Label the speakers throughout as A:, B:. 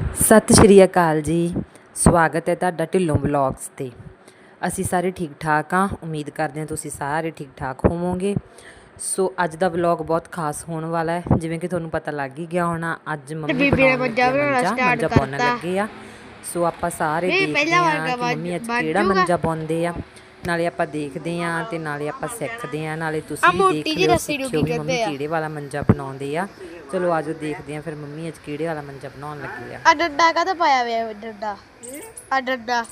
A: ਸਤਿ ਸ਼੍ਰੀ ਅਕਾਲ ਜੀ। ਸਵਾਗਤ ਹੈ ਤੁਹਾਡਾ ਢਿੱਲੋਂ ਵਲੌਗਸ ਤੇ। ਅਸੀਂ ਸਾਰੇ ਠੀਕ ਠਾਕ ਹਾਂ। ਉਮੀਦ ਕਰਦੇ ਹਾਂ ਤੁਸੀਂ ਸਾਰੇ ਠੀਕ ਠਾਕ ਹੋਵੋਗੇ। ਸੋ ਅੱਜ ਦਾ ਵਲੌਗ ਬਹੁਤ ਖਾਸ ਹੋਣ ਵਾਲਾ ਹੈ। ਜਿਵੇਂ ਕਿ ਤੁਹਾਨੂੰ ਪਤਾ ਲੱਗ ਹੀ ਗਿਆ ਹੋਣਾ ਅੱਜ ਮੰਮੀ
B: ਬੀਬੀ ਨੇ
A: ਆ
B: ਮੰਜਾ ਬਣਾਉਣਾ
A: ਪਾਉਣ
B: ਕਰਤਾ।
A: ਲੱਗੇ ਆ। ਸੋ ਆਪਾਂ ਸਾਰੇ ਦੇਖਦੇ
B: ਬਣ-
A: ਮੰਮੀ ਅੱਜ ਕਿਹੜਾ। ਮੰਜਾ ਪਾਉਂਦੇ ਆ। ਨਾਲੇ ਆਪਾਂ ਦੇਖਦੇ ਆ ਤੇ ਨਾਲੇ ਆਪਾਂ ਸਿੱਖਦੇ ਆ ਨਾਲੇ ਤੁਸੀਂ ਵੀ ਦੇਖ ਲਿਓ ਸਿੱਖਿਓ ਮੰਮੀ
B: ਆ?
A: ਕਿਹੜੇ ਵਾਲਾ ਮੰਜਾ ਬਣਾਉਂਦੇ ਆ। ਚਲੋ ਆਜੋ ਦੇਖਦੇ ਆ ਫਿਰ ਮੰਮੀ ਅੱਜ ਕਿਹੜੇ ਵਾਲਾ ਮੰਜਾ ਬਣਾਉਣ ਲੱਗੇ ਆ
B: ਆ ਡੰਡਾ ਕਾਹਦਾ ਪਾਇਆ ਹੋਇਆ ਹੈ ਡੰਡਾ ਆ ਡੰਡਾ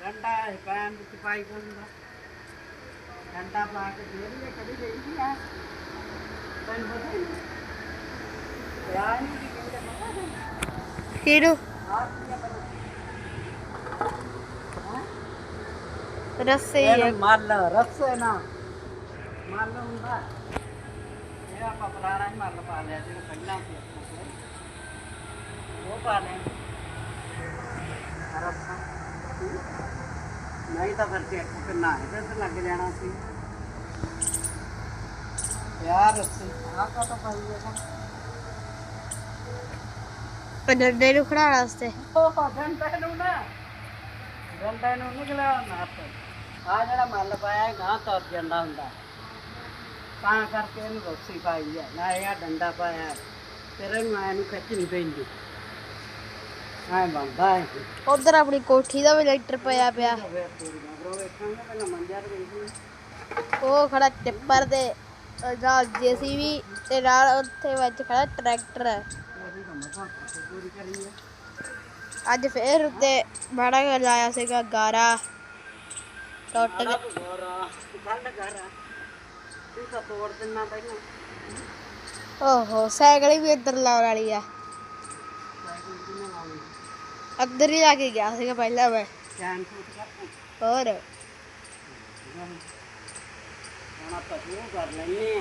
C: ਡੰਡਾ ਹੈ ਪੈਨ ਵਿੱਚ ਪਾਈ ਹੁੰਦਾ ਡੰਡਾ ਪਾ ਕੇ ਜਿਹੜੀ ਕਦੀ ਗਈ ਆ ਤੈਨੂੰ ਪਤਾ ਹੀ ਨਹੀਂ ਯਾਰ ਨਹੀਂ ਕੀ ਕਹਿੰਦੇ ਪਤਾ
B: ਕਿਹਨੂੰ ਰੱਸੇ ਹੀ
C: ਇਹ
B: ਆ।
C: ਮੱਲ ਰਸੇ ਆਪਾਂ ਪੁਰਾਣਾ ਹੀ ਮੱਲ ਪਾ ਲਿਆ ਜਿਹੜਾ ਪਹਿਲਾਂ ਸੀ ਆਪਣੇ ਕੋਲ। ਉਹ ਪਾ ਲਿਆ। ਰਸਾ ਨਹੀਂ ਤਾਂ ਫਿਰ ਚੈੱਕ ਕਿੰਨਾ ਇਹਦੇ ਤੇ ਲੱਗ ਜਾਣਾ ਸੀ। ਯਾਰ ਰਸੇ ਆਹ ਕਾ ਤਾਂ ਪਾਈ ਹੈ
B: ਆ ਡੰਡੇ ਨੂੰ ਖੜਾਉਣ ਵਾਸਤੇ।
C: ਉਹ ਡੰਡੇ ਨੂੰ ਨਾ। ਡੰਡੇ ਨੂੰ ਨਿਕਲਿਆ ਨਾ ਆ ਜਿਹੜਾ ਮੱਲ ਪਾਇਆ ਗਾਂ ਤੁਰ ਜਾਂਦਾ ਹੁੰਦਾ। ਤਾਂ ਕਰਕੇ ਇਹਨੂੰ ਰੋਸੀ ਪਾਈ ਹੈ ਨਾ ਇਹ ਆ ਡੰਡਾ ਪਾਇਆ। ਫਿਰ ਇਹਨੂੰ ਐ ਨੂੰ ਖਿੱਚਣੀ ਪੈਂਦੀ। ਐ ਬੰਦਾ ਹੈ
B: ਉਧਰ ਆਪਣੀ ਕੋਠੀ ਦਾ ਵੀ ਲੈਂਟਰ ਪਿਆ ਪਿਆ। ਉਹ ਖੜਾ ਟਿੱਪਰ ਦੇ ਨਾਲ ਜੀਸੀਬੀ ਤੇ ਨਾਲ ਉੱਥੇ ਵਿੱਚ ਖੜਾ ਟਰੈਕਟਰ। ਅੱਜ ਫੇਰ ਉੱਤੇ ਮਾੜਾ ਜਿਹਾ ਲਾਇਆ ਸੀਗਾ ਗਾਰਾ। ਟੁੱਟ ਗਿਆ
C: ਗੋਰਾ ਗੱਲ ਕਰ ਤੂੰ ਤਾਂ ਤੋੜ ਦਿੰਨਾ ਪਹਿਲਾਂ।
B: ਓਹੋ ਸਾਈਕਲ ਵੀ ਇੱਧਰ ਲਾਉਣ ਵਾਲੀ ਆ।
C: ਸਾਈਕਲ ਕਿਵੇਂ ਲਾਉਣੀ?
B: ਅੰਦਰ ਹੀ ਲਾ ਕੇ ਗਿਆ ਸੀਗਾ ਪਹਿਲਾਂ ਮੈਂ।
C: ਫੂਟ
B: ਹੋਰ?
C: ਹੁਣ ਆਪਾਂ ਸ਼ੁਰੂ ਕਰ ਲੈਨੇ ਆ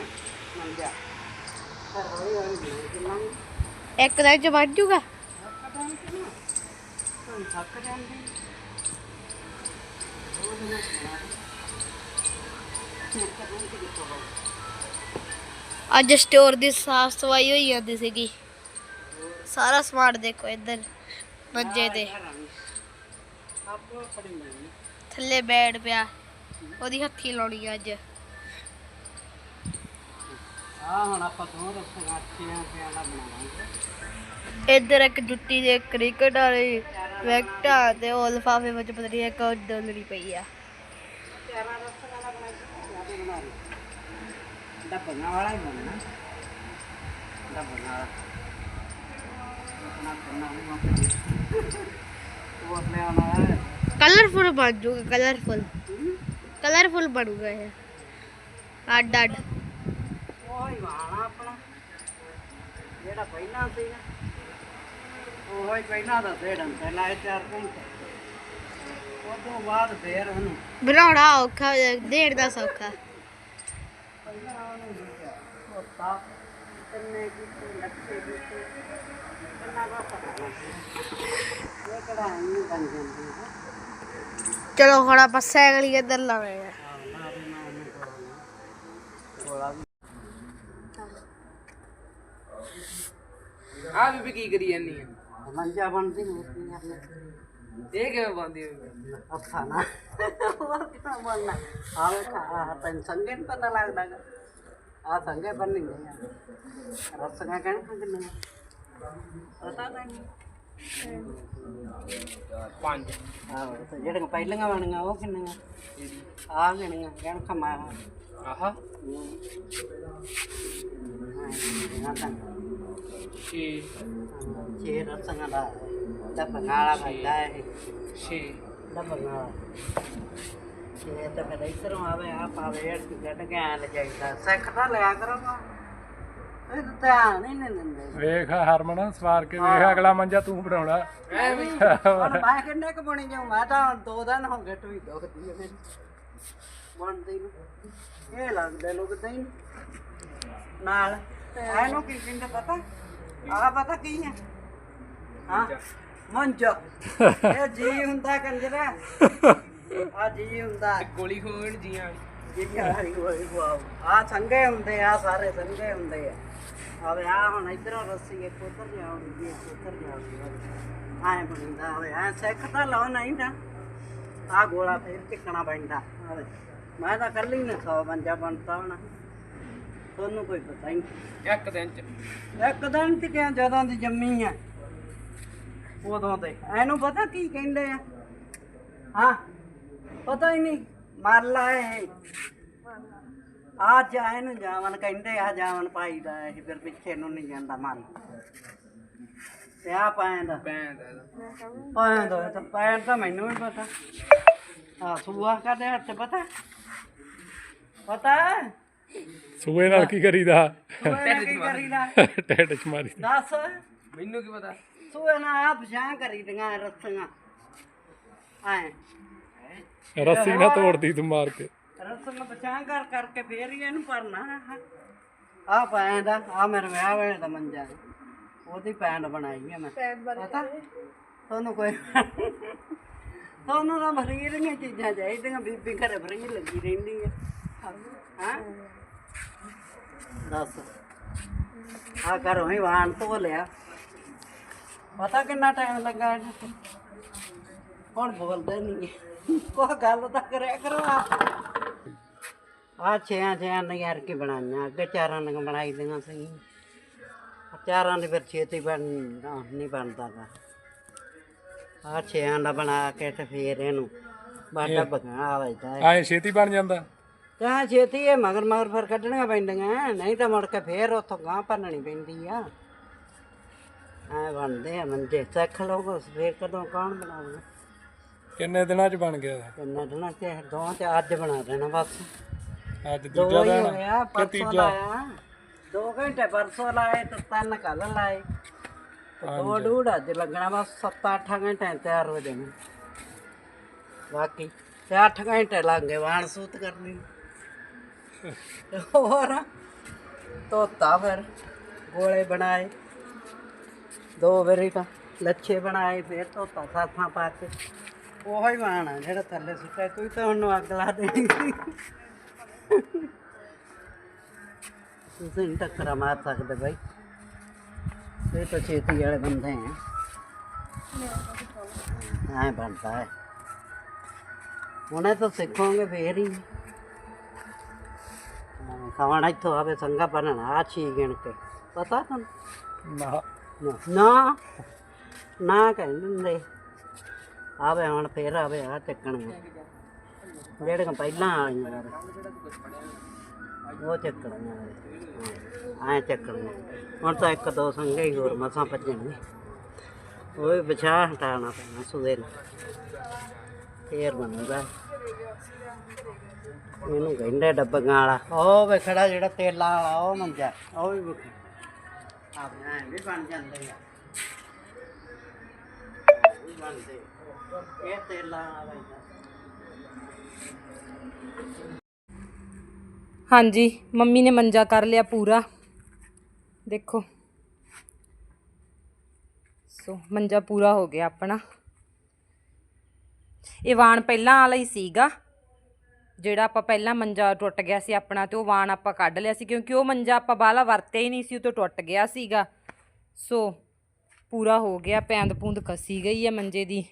B: ਇੱਕ ਦਿਨ ਚ ਬਣ ਜੂਗਾ।
C: ਹੁਣ ਥੱਕ ਜਾਂਦੀ ਉਹ ਦਿਨ
B: ਅੱਜ ਸਟੋਰ ਦੀ ਸਾਫ਼ ਸਫ਼ਾਈ ਹੋਈ ਜਾਂਦੀ ਸੀਗੀ। ਸਾਰਾ ਸਮਾਨ ਦੇਖੋ ਇੱਧਰ ਮੰਜੇ ਤੇ। ਥੱਲੇ ਬੈਠ ਪਿਆ ਉਹਦੀ ਹੱਥੀ ਲਾਉਣੀ ਅੱਜ।
C: ਆ ਹੁਣ ਆਪਾਂ ਦੋ ਰਸਤੇ ਗਾਠੀਆਂ ਪਿਆਲਾ ਬਣਾਵਾਂਗੇ
B: ਇੱਧਰ ਇੱਕ ਜੁੱਤੀ ਦੇ ਕ੍ਰਿਕਟ ਵਾਲੀ ਵੈਕਟਾ ਤੇ ਉਹ ਲਫਾਫੇ ਵਿੱਚ ਪਤਾ ਨਹੀਂ ਇੱਕ ਡੋਲਰੀ ਪਈ ਆ।
C: ਰਸਤਾ ਵਾਲਾ ਬਣਾ ਲਈ ਡੱਬਣਾ ਵਾਲਾ ਹੀ ਬਣਨਾ ਡੱਬਣਾ ਵਾਲਾ ਆਪਣਾ ਕਰਨਾ ਉਹ ਆਪਣੇ ਵਾਲਾ ਹੈ
B: ਕਲਰਫੁਲ ਬਣ ਜੂਗਾ ਕਲਰਫੁਲ ਕਲਰਫੁਲ ਬਣੂਗਾ ਇਹ ਅੱਡ ਅੱਡ
C: ਉਹ ਹੀ ਵਾਣਾ ਆਪਣਾ ਜਿਹੜਾ ਪਹਿਲਾਂ ਸੀ ਨਾ ਉਹ ਹੀ ਪਹਿਲਾਂ ਦਾ ਡੇਢਨ ਤੇ ਲਾਏ ਚਾਰ ਘੰਟੇ ਉਹ ਤੋਂ ਬਾਅਦ ਫੇਰ ਉਹਨੂੰ
B: ਬਣਾਉਣਾ ਔਖਾ ਦੇਣ ਦਾ ਸੌਖਾ ਚਲੋ ਹੁਣ ਆਪਾਂ ਸਾਈਕਲ ਹੀ ਇੱਧਰ ਲਾਉਣੇ ਆ।
C: ਵੀ ਵੀ
D: ਆ ਬੀਬੀ ਕੀ ਕਰੀ ਜਾਂਦੀ ਆ?
C: ਮੰਜਾ ਬਣਦੀ
D: ਇਹ ਕਿਵੇਂ ਬੰਦੀ ਹੋਈ
C: ਅੱਛਾ ਨਾ। ਹੋਰ ਕਿਆ ਬਣਨਾ ਆਵੇ ਖਾ ਤੈਨੂੰ ਸੰਗੇ ਨੀ ਪਤਾ ਲੱਗਦਾ ਆ ਸੰਗੇ ਬੰਨੀ ਗਏ ਆ। ਰਸਗਾ ਕਹਿਣ ਕਿੰਨੇ ਪਤਾ ਨਹੀਂ
D: ਪੰਜ।
C: ਆਹ ਤੇ ਜਿਹੜੀਆਂ ਪਹਿਲੀਆਂ ਬਣੀਆਂ ਉਹ ਕਿੰਨੀਆਂ? ਆ ਕਿੰਨੀਆਂ ਕਹਿਣ ਕਮਾ
D: ਆਹਾ।
C: ਹਾਂ। ਤਾਂ।
D: ਛੇ।
C: ਛੇ ਰਸਗਾ ਦਾ ਡੱਬਾ ਨਾਲਾ ਪੈਂਦਾ ਇਹ।
D: ਛੇ।
C: ਡੱਬਾ ਨਾਲਾ ਛੇ ਤਾਂ ਫਿਰ ਇਧਰੋਂ ਆਵੇ ਆ ਪਾਵੇ ਅੜ ਗੱਡ ਕੇ ਆ ਲੈ ਜਾਈਦਾ। ਸਿੱਖ ਤਾਂ ਲਿਆ ਕਰੋਗਾ ਇਹ ਤਾਂ ਧਿਆਨ ਹੀ ਨਹੀਂ ਦਿੰਦੇ।
E: ਵੇਖ ਹਰਮਨ ਸਵਾਰ ਕੇ ਵੇਖ ਅਗਲਾ ਮੰਜਾ ਤੂੰ ਬਣਾਉਣਾ।
C: ਹੁਣ ਮੈਂ ਕਿੰਨੇ ਕੁ ਬਣੀ ਜਾਉ ਮੈਂ ਤਾਂ ਦੋ ਦਿਨ ਹੋ ਗਏ ਟਵੀ ਦੁਖਦੀ ਹੈ ਮੇਰੀ ਬਣਦੀ ਨੂੰ। ਇਹ ਲੱਗਦਾ ਲੁਕਦਾ ਹੀ ਨੀ। ਨਾਲ ਇਹਨੂੰ ਕੀ ਕਹਿੰਦੇ ਪਤਾ? ਆ ਪਤਾ ਕੀ ਹੈ ਹਾਂ ਮੰਜਾ। ਇਹ ਜੀ ਹੁੰਦਾ ਕੰਜਰਾ। ਆ ਜੀ ਹੁੰਦਾ।
D: ਗੋਲੀ ਖੋਣ ਜੀਆਂ
C: ਆ ਸੰਗੇ ਹੁੰਦੇ ਆ ਸਾਰੇ ਸੰਗੇ ਹੁੰਦੇ ਆ। ਆਵੇ ਆ ਹੁਣ ਇਧਰੋਂ ਰੱਸੀ ਇੱਕ ਉਧਰ ਜਾਉਂਦੀ ਇੱਕ ਉਧਰ ਜਾਉਂਦੀ ਆਏ ਬਣਦਾ ਆਵੇ ਆ ਸਿੱਖ ਤਾਂ ਲਾਓ ਨਹੀਂ ਤਾਂ ਆ ਗੋਲਾ ਫੇਰ ਟਿਕਣਾ ਪੈਂਦਾ। ਮੈਂ ਤਾਂ ਕੱਲੀ ਨੇ 100 ਬੰਜਾ ਬਣਤਾ ਹੋਣਾ। ਤੁਹਾਨੂੰ ਕੋਈ ਪਤਾ ਹੀ ਨਹੀਂ।
D: ਇੱਕ ਦਿਨ ਚ।
C: ਇੱਕ ਦਿਨ ਤੇ ਕਿਹਾ ਜਦੋਂ ਦੀ ਜੰਮੀ ਆ ਉਦੋਂ ਤੇ। ਇਹਨੂੰ ਪਤਾ ਕੀ ਕਹਿੰਦੇ ਆ? ਹਾਂ ਪਤਾ ਹੀ ਨਹੀਂ। ਆ ਇਹ। ਆ ਜਾ ਇਹਨੂੰ ਜਾਵਨ ਕਹਿੰਦੇ ਆ ਜਾਵਨ ਪਾਈਦਾ ਇਹ ਫਿਰ ਪਿੱਛੇ ਨੂੰ ਨਹੀਂ ਜਾਂਦਾ ਮੱਲ ਤੇ ਆ ਪੈਂਦਾ
D: ਪੈਂਦ
C: ਪੈਂਦਾ ਤਾਂ ਪੈਣ ਤਾਂ ਮੈਨੂੰ ਵੀ ਪਤਾ। ਆ ਸੂਆ ਕਦੇ ਹੱਥ ਪਤਾ? ਪਤਾ?
E: ਸੂਏ ਨਾਲ ਕੀ ਕਰੀਦਾ?
C: ਨਾਲ
E: ਟੈਟ ਚ ਮਾਰੀ।
C: ਦੱਸ।
D: ਮੈਨੂੰ ਕੀ ਪਤਾ?
C: ਸੂਏ ਨਾਲ ਆ ਪਛਾਣ ਕਰੀ ਦੀਆਂ ਰੱਸੀਆਂ। ਐ
E: ਰੱਸੀ ਨਾ ਤੋੜਦੀ ਤੂੰ ਮਾਰ ਕੇ।
C: ਰੱਸੀਆਂ ਪਛਾਣ ਕਰ ਕਰਕੇ ਫੇਰ ਹੀ ਇਹਨੂੰ ਭਰਨਾ। ਆ ਪੈਂਦਾ ਆ ਮੇਰੇ ਵਿਆਹ ਵੇਲੇ ਦਾ ਮੰਜਾ ਉਹਦੀ ਪੈਂਡ ਬਣਾਈ ਹੈ ਮੈਂ। ਪਤਾ? ਤੁਹਾਨੂੰ ਕੋਈ ਤੁਹਾਨੂੰ ਤਾਂ ਫਰੀਆਂ ਚੀਜ਼ਾਂ ਚਾਹੀਦੀਆਂ ਬੀਬੀ ਘਰੇ ਫਰੀ ਲੱਗੀ ਰਹਿੰਦੀ ਹੈ। ਹਾਂ? ਦੱਸ। ਆ ਘਰੋਂ ਹੀ ਵਾਹਣ ਧੋ ਲਿਆ ਪਤਾ ਕਿੰਨਾ ਟਾਈਮ ਲੱਗਾ ਇਹਨੂੰ? ਹੁਣ ਬੋਲਦੇ ਨਹੀਂ ਕੋਈ ਗੱਲ ਤਾਂ ਕਰਿਆ ਕਰੋ ਆ ਛਿਆਂ ਛਿਆਂ ਨੇ ਯਾਰ ਕੀ ਬਣਾਈਆਂ ਅੱਗੇ ਚਾਰਾਂ ਨੇ ਬਣਾਈ ਦੀਆਂ ਸੀ ਚਾਰਾਂ ਦੇ ਫਿਰ ਛੇਤੀ ਬਣ ਨਹੀਂ ਬਣਦਾ ਗਾ। ਆ ਛਿਆਂ ਦਾ ਬਣਾ ਕੇ ਤੇ ਫੇਰ ਇਹਨੂੰ ਬਾਟਾ ਬਗਾ ਵਜਦਾ
E: ਐ ਛੇਤੀ ਬਣ ਜਾਂਦਾ।
C: ਤਾਂ ਛੇਤੀ ਇਹ ਮਗਰ ਮਗਰ ਫਿਰ ਕੱਢਣੀਆਂ ਪੈਂਦੀਆਂ ਨਹੀਂ ਤਾਂ ਮੁੜ ਕੇ ਫੇਰ ਉੱਥੋਂ ਗਾਂ ਭੰਨਣੀ ਪੈਂਦੀ ਆ। ਐ ਬਣਦੇ ਆ ਮੰਜੇ ਸਿੱਖ ਲਓ ਫੇਰ ਕਦੋਂ ਕੌਣ ਬਣਾਉਣਾ?
E: ਕਿੰਨੇ ਦਿਨਾਂ ਚ ਬਣ ਗਿਆ?
C: ਕਿੰਨਾ ਦਿਨਾਂ ਤੇ ਦੋ ਤੇ ਅੱਜ ਬਣਾ ਦੇਣਾ ਬਸ।
E: ਅੱਜ ਦੂਜਾ ਦਿਨ ਕਿ ਤੀਜਾ?
C: ਦੋ ਘੰਟੇ ਪਰਸੋਂ ਲਾਏ ਤੇ ਤਿੰਨ ਕੱਲ ਲਾਏ। ਦੋ ਡੂੜ ਅੱਜ ਲੱਗਣਾ ਬਸ 7-8 ਘੰਟੇ ਤਿਆਰ ਹੋ ਜਾਣਾ। ਬਾਕੀ ਤੇ 8 ਘੰਟੇ ਲੱਗ ਗਏ ਵਾਣ ਸੂਤ ਕਰਨੀ। ਹੋਰ? ਧੋਤਾ ਫਿਰ, ਗੋਲੇ ਬਣਾਏ। ਦੋ ਵਾਰੀ ਤਾਂ ਲੱਛੇ ਬਣਾਏ, ਫਿਰ ਧੋਤਾ ਸਾਫਾਂ ਪਾ ਕੇ। ਉਹੋ ਹੀ ਵਾਣ ਜਿਹੜਾ ਥੱਲੇ ਸੁੱਟਿਆ ਕੋਈ ਤਾਂ ਉਹਨੂੰ ਅੱਗ ਲਾ ਦੇਣੀ ਸੀ। ਤੁਸੀਂ ਨੀ ਟੱਕਰਾਂ ਮਾਰ ਸਕਦੇ ਬਾਈ। ਇਹ ਤਾਂ ਛੇਤੀ ਵਾਲੇ ਬੰਦੇ ਆ। ਐ ਬਣਦਾ ਹੈ। ਹੁਣੇ ਤਾਂ ਸਿੱਖੋਗੇ, ਫੇਰ ਹੀ। ਹਾਂ, ਖਾਣਾ ਇੱਥੋਂ ਆਵੇ ਸੰਗਾ ਬਣਨਾ ਆ ਛੀ ਗਿਣ ਕੇ। ਪਤਾ ਤੁਹਾਨੂੰ?
E: ਨਾ।
C: ਨਾ। ਨਾ? ਨਾ ਕਹਿੰਦੇ ਹੁੰਦੇ ਆਵੇ ਹੁਣ ਫੇਰ ਆਵੇ ਆ ਚੱਕਣੀਆਂ ਜਿਹੜੀਆਂ ਪਹਿਲਾਂ ਆਈਆਂ। ਯਾਰ ਉਹ ਚੱਕਣੀਆਂ ਐ ਚੱਕਣੀਆਂ ਹੁਣ ਤਾਂ ਇੱਕ ਦੋ ਸੰਗੇ ਹੀ ਹੋਰ ਮਸਾਂ ਭੱਜਣਗੇ। ਉਹ ਵੀ ਬਚਾ ਹਟਾਉਣਾ ਪੈਣਾ ਸੂਏ ਨੂੰ ਫੇਰ ਬਣੂਗਾ। ਇਹਨੂੰ ਕਹਿੰਦੇ ਡੱਬੀਆਂ ਵਾਲਾ ਉਹ ਵੇਖੜਾ ਜਿਹੜਾ ਤੇਲਾਂ ਵਾਲਾ, ਉਹ ਮੰਜਾ, ਉਹ ਵੀ ਵਿਕ ਆ ਵੀ ਬਣ ਜਾਂਦੇ ਆ। ਇਹ ਵੀ ਬਣਦੇ ਇਹ ਤੇਲਾਂ ਵਾਲਾ ਹੀ
A: ਹਾਂਜੀ, ਮੰਮੀ ਨੇ ਮੰਜਾ ਕਰ ਲਿਆ ਪੂਰਾ। ਦੇਖੋ। ਸੋ, ਮੰਜਾ ਪੂਰਾ ਹੋ ਗਿਆ ਆਪਣਾ। ਇਹ ਵਾਣ ਪਹਿਲਾਂ ਵਾਲਾ ਹੀ ਸੀਗਾ। ਜਿਹੜਾ ਆਪਾਂ ਪਹਿਲਾਂ ਮੰਜਾ ਟੁੱਟ ਗਿਆ ਸੀ ਆਪਣਾ ਤੇ ਉਹ ਵਾਣ ਆਪਾਂ ਕੱਢ ਲਿਆ ਸੀ ਕਿਉਂਕਿ ਉਹ ਮੰਜਾ ਆਪਾਂ ਬਾਹਲਾ ਵਰਤਿਆ ਹੀ ਨਹੀਂ ਸੀ ਉਹ ਤੋਂ ਟੁੱਟ ਗਿਆ ਸੀਗਾ। ਸੋ ਪੂਰਾ ਹੋ ਗਿਆ, ਪੈਂਦ ਪੂੰਦ ਕਸੀ ਗਈ ਹੈ ਮੰਜੇ ਦੀ।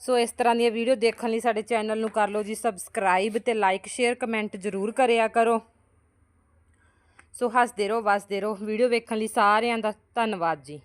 A: ਸੋ ਇਸ ਤਰ੍ਹਾਂ ਦੀਆਂ ਵੀਡੀਓ ਦੇਖਣ ਲਈ ਸਾਡੇ ਚੈਨਲ ਨੂੰ ਕਰ ਲਓ ਜੀ ਸਬਸਕ੍ਰਾਈਬ ਤੇ ਲਾਈਕ, ਸ਼ੇਅਰ, ਕਮੈਂਟ ਜ਼ਰੂਰ ਕਰਿਆ ਕਰੋ। ਸੋ ਹੱਸਦੇ ਰਹੋ, ਵਸਦੇ ਰਹੋ। ਵੀਡੀਓ ਵੇਖਣ ਲਈ ਸਾਰਿਆਂ ਦਾ ਧੰਨਵਾਦ ਜੀ।